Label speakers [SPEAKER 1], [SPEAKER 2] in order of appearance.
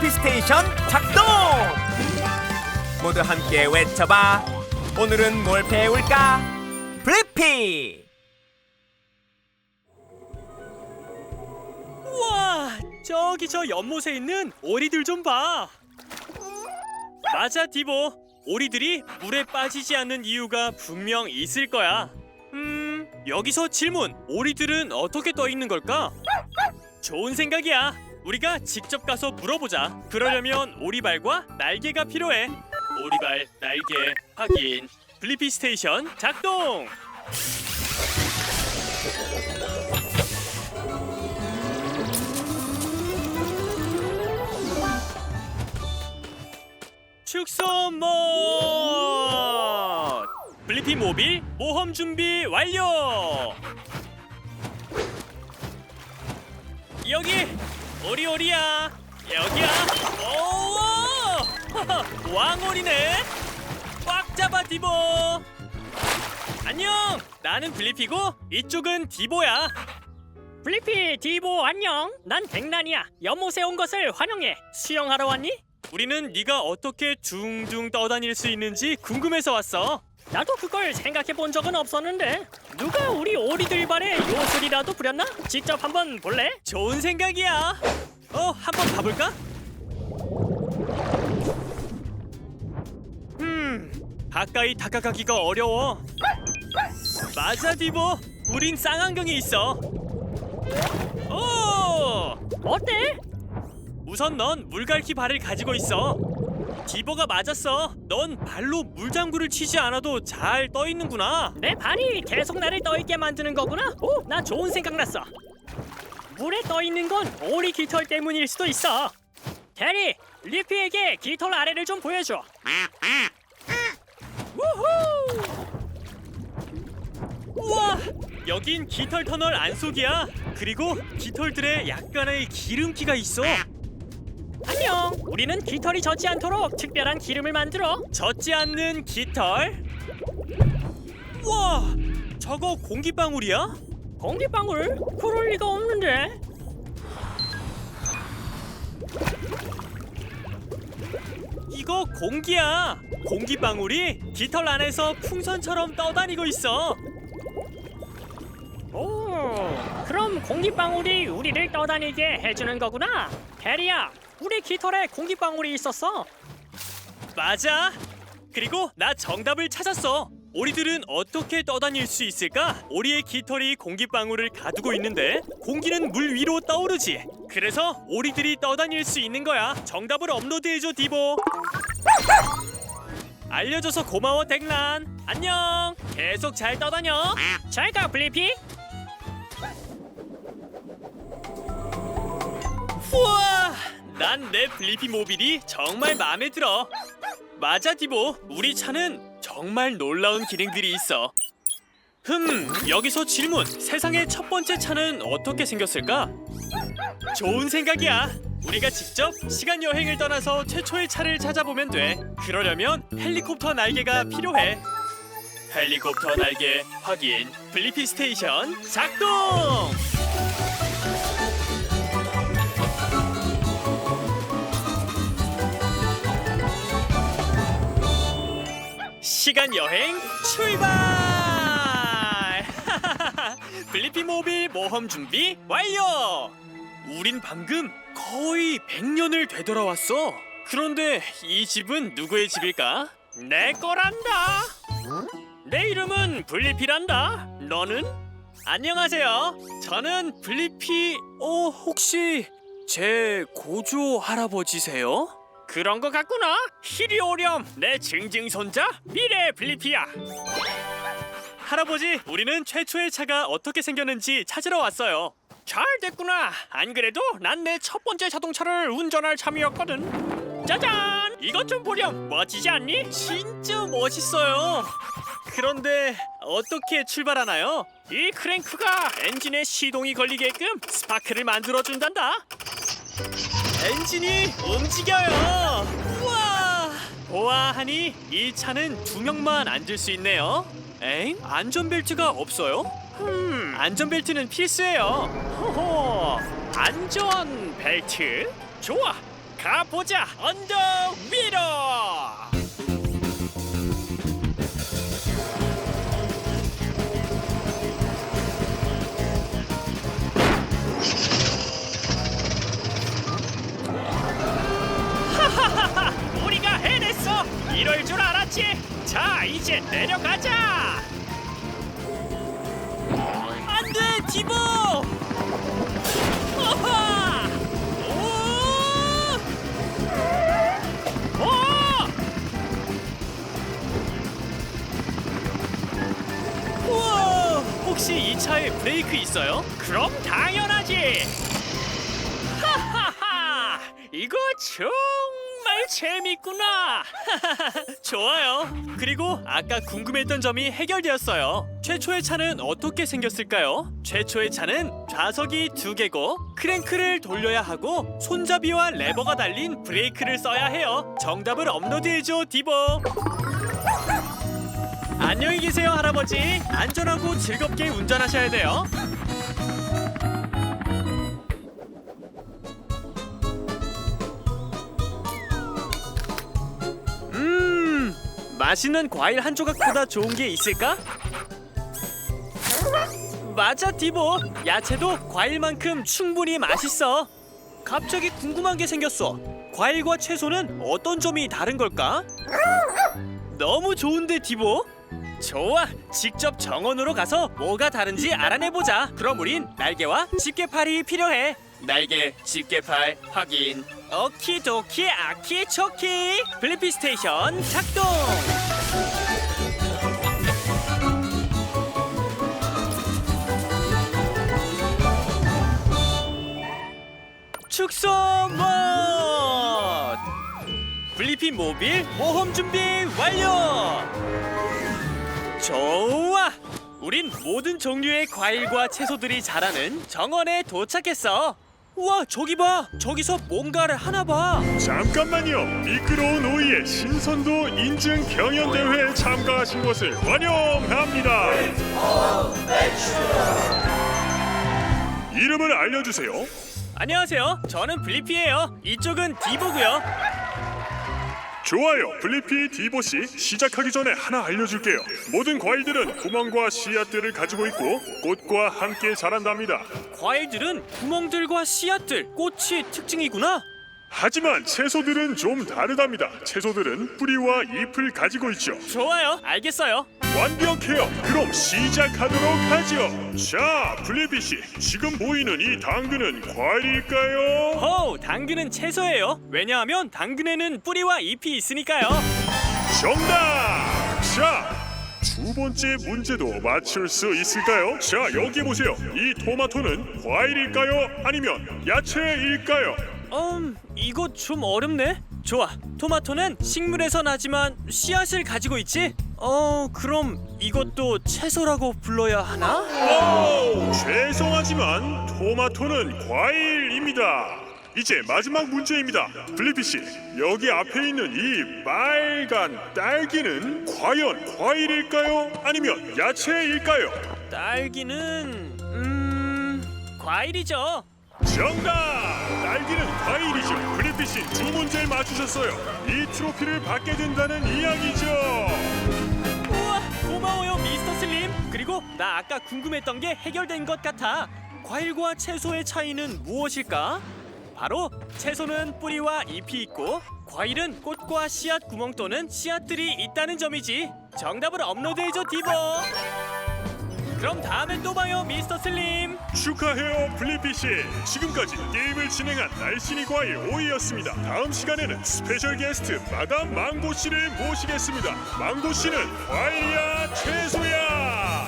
[SPEAKER 1] 블리피 스테이션 작동! 모두 함께 외쳐봐. 오늘은 뭘 배울까? 블리피!
[SPEAKER 2] 우와 저기 저 연못에 있는 오리들 좀 봐. 맞아 디보. 오리들이 물에 빠지지 않는 이유가 분명 있을 거야. 음 여기서 질문. 오리들은 어떻게 떠 있는 걸까? 좋은 생각이야. 우리가 직접 가서 물어보자. 그러려면 오리발과 날개가 필요해. 오리발, 날개, 확인. 블리피 스테이션 작동. 축소 모 블리피 모빌 모험 준비 완료 여기 오리오리야. 여기야. 오! 왕오리네. 꽉 잡아 디보. 안녕. 나는 블리피고 이쪽은 디보야.
[SPEAKER 3] 블리피 디보 안녕. 난 백난이야. 연못에 온 것을 환영해. 수영하러 왔니?
[SPEAKER 2] 우리는 네가 어떻게 둥둥 떠다닐 수 있는지 궁금해서 왔어
[SPEAKER 3] 나도 그걸 생각해 본 적은 없었는데 누가 우리 오리들 발에 요술이라도 부렸나? 직접 한번 볼래?
[SPEAKER 2] 좋은 생각이야. 어, 한번 가볼까? 음, 가까이 다가가기가 어려워. 맞아, 디보. 우린 쌍안경이 있어. 오!
[SPEAKER 3] 어때?
[SPEAKER 2] 우선 넌 물갈퀴 발을 가지고 있어. 디보가 맞았어. 넌 발로 물장구를 치지 않아도 잘 떠 있는구나.
[SPEAKER 3] 내 발이 계속 나를 떠있게 만드는 거구나? 오, 나 좋은 생각 났어 물에 떠있는 건 오리 깃털 때문일 수도 있어 대리, 리피에게 깃털 아래를 좀 보여줘 우후!
[SPEAKER 2] 우와! 여긴 깃털 터널 안속이야. 그리고 깃털들의 약간의 기름기가 있어.
[SPEAKER 3] 안녕 우리는 깃털이 젖지 않도록 특별한 기름을 만들어
[SPEAKER 2] 젖지 않는 깃털. 우와! 저거 공기방울이야?
[SPEAKER 3] 공기방울? 그럴 리가 없는데
[SPEAKER 2] 이거 공기야. 공기방울이 깃털 안에서 풍선처럼 떠다니고 있어.
[SPEAKER 3] 오, 그럼 공기방울이 우리를 떠다니게 해주는 거구나. 대리야, 우리 깃털에 공기방울이 있었어.
[SPEAKER 2] 맞아. 그리고 나 정답을 찾았어. 오리들은 어떻게 떠다닐 수 있을까? 오리의 깃털이 공기방울을 가두고 있는데 공기는 물 위로 떠오르지. 그래서 오리들이 떠다닐 수 있는 거야. 정답을 업로드해줘 디보. 알려줘서 고마워 덱란. 안녕. 계속 잘 떠다녀.
[SPEAKER 3] 잘가 블리피.
[SPEAKER 2] 우와! 난 내 블리피 모빌이 정말 마음에 들어. 맞아, 디보. 우리 차는 정말 놀라운 기능들이 있어. 흠, 여기서 질문. 세상의 첫 번째 차는 어떻게 생겼을까? 좋은 생각이야. 우리가 직접 시간 여행을 떠나서 최초의 차를 찾아보면 돼. 그러려면 헬리콥터 날개가 필요해. 헬리콥터 날개 확인. 블리피 스테이션 작동! 시간 여행 출발! 블리피 모빌 모험 준비 완료! 우린 방금 거의 100년을 되돌아왔어. 그런데 이 집은 누구의 집일까?
[SPEAKER 3] 내 거란다. 내 이름은 블리피란다. 너는?
[SPEAKER 2] 안녕하세요. 저는 블리피 어 혹시 제 고조 할아버지세요?
[SPEAKER 3] 그런 거 같구나. 이리 오렴. 내 증증 손자 미래 블리피야.
[SPEAKER 2] 할아버지, 우리는 최초의 차가 어떻게 생겼는지 찾으러 왔어요.
[SPEAKER 3] 잘 됐구나. 안 그래도 난 내 첫 번째 자동차를 운전할 참이었거든. 짜잔! 이것 좀 보렴. 멋지지 않니?
[SPEAKER 2] 진짜 멋있어요. 그런데 어떻게 출발하나요?
[SPEAKER 3] 이 크랭크가 엔진에 시동이 걸리게끔 스파크를 만들어 준단다.
[SPEAKER 2] 엔진이 움직여요. 우와! 보아하니 이 차는 두 명만 앉을 수 있네요. 엥? 안전벨트가 없어요? 음, 안전벨트는 필수예요.
[SPEAKER 3] 호호. 안전 벨트. 좋아.
[SPEAKER 2] 가보자 언덕 위로 이럴 줄 알았지 자 이제 내려가자 안 돼 디보 어하! 오! 오! 혹시 이 차에 브레이크 있어요? 그럼 당연하지. 하하하! 이거 정말 재밌구나. 좋아요. 그리고 아까 궁금했던 점이 해결되었어요. 최초의 차는 어떻게 생겼을까요? 최초의 차는 좌석이 두 개고 크랭크를 돌려야 하고 손잡이와 레버가 달린 브레이크를 써야 해요. 정답을 업로드해줘, 디보. 안녕히 계세요, 할아버지. 안전하고 즐겁게 운전하셔야 돼요. 맛있는 과일 한 조각보다 좋은 게 있을까? 맞아, 디보. 야채도 과일만큼 충분히 맛있어. 갑자기 궁금한 게 생겼어. 과일과 채소는 어떤 점이 다른 걸까? 너무 좋은데, 디보. 좋아, 직접 정원으로 가서 뭐가 다른지 알아내보자. 그럼 우린 날개와 집게팔이 필요해. 날개, 집게팔 확인. 오키도키 아키초키. 블리피 스테이션 작동. 축소 mod 블리피 모빌 모험 준비 완료! 좋아! 우린 모든 종류의 과일과 채소들이 자라는 정원에 도착했어. 우와 저기 봐! 저기서 뭔가를 하나 봐!
[SPEAKER 4] 잠깐만요. 미끄러운 오이의 신선도 인증 경연 대회에 참가하신 것을 환영합니다. 이름을 알려주세요.
[SPEAKER 2] 안녕하세요 저는 블리피예요 이쪽은 디보고요
[SPEAKER 4] 좋아요. 블리피 디보씨 시작하기 전에 하나 알려줄게요. 모든 과일들은 구멍과 씨앗들을 가지고 있고 꽃과 함께 자란답니다.
[SPEAKER 2] 과일들은 구멍들과 씨앗들 꽃이 특징이구나
[SPEAKER 4] 하지만 채소들은 좀 다르답니다. 채소들은 뿌리와 잎을 가지고 있죠.
[SPEAKER 2] 좋아요 알겠어요
[SPEAKER 4] 완벽해요. 그럼 시작하도록 하죠. 자, 블리비 씨, 지금 보이는 이 당근은 과일일까요?
[SPEAKER 2] 호 당근은 채소예요 왜냐하면 당근에는 뿌리와 잎이 있으니까요
[SPEAKER 4] 정답. 자, 두 번째 문제도 맞출 수 있을까요? 자, 여기 보세요. 이 토마토는 과일일까요? 아니면 야채일까요?
[SPEAKER 2] 음, 이거 좀 어렵네. 좋아. 토마토는 식물에서 나지만 씨앗을 가지고 있지? 어, 그럼 이것도 채소라고 불러야 하나?
[SPEAKER 4] 오, 죄송하지만 토마토는 과일입니다. 이제 마지막 문제입니다. 블리피 씨, 여기 앞에 있는 이 빨간 딸기는 과연 과일일까요? 아니면 야채일까요?
[SPEAKER 2] 딸기는 음, 과일이죠.
[SPEAKER 4] 정답! 딸기는 과일이죠. 블리피 씨, 두 문제를 맞추셨어요. 이 트로피를 받게 된다는 이야기죠.
[SPEAKER 2] 나 아까 궁금했던 게 해결된 것 같아. 과일과 채소의 차이는 무엇일까? 바로 채소는 뿌리와 잎이 있고 과일은 꽃과 씨앗 구멍 또는 씨앗들이 있다는 점이지. 정답을 업로드해줘, 디보. 그럼 다음에 또 봐요, 미스터 슬림.
[SPEAKER 4] 축하해요, 블리피 씨. 지금까지 게임을 진행한 날씬이 과일 오이였습니다. 다음 시간에는 스페셜 게스트 마담 망고 씨를 모시겠습니다. 망고 씨는 과일이야, 채소야.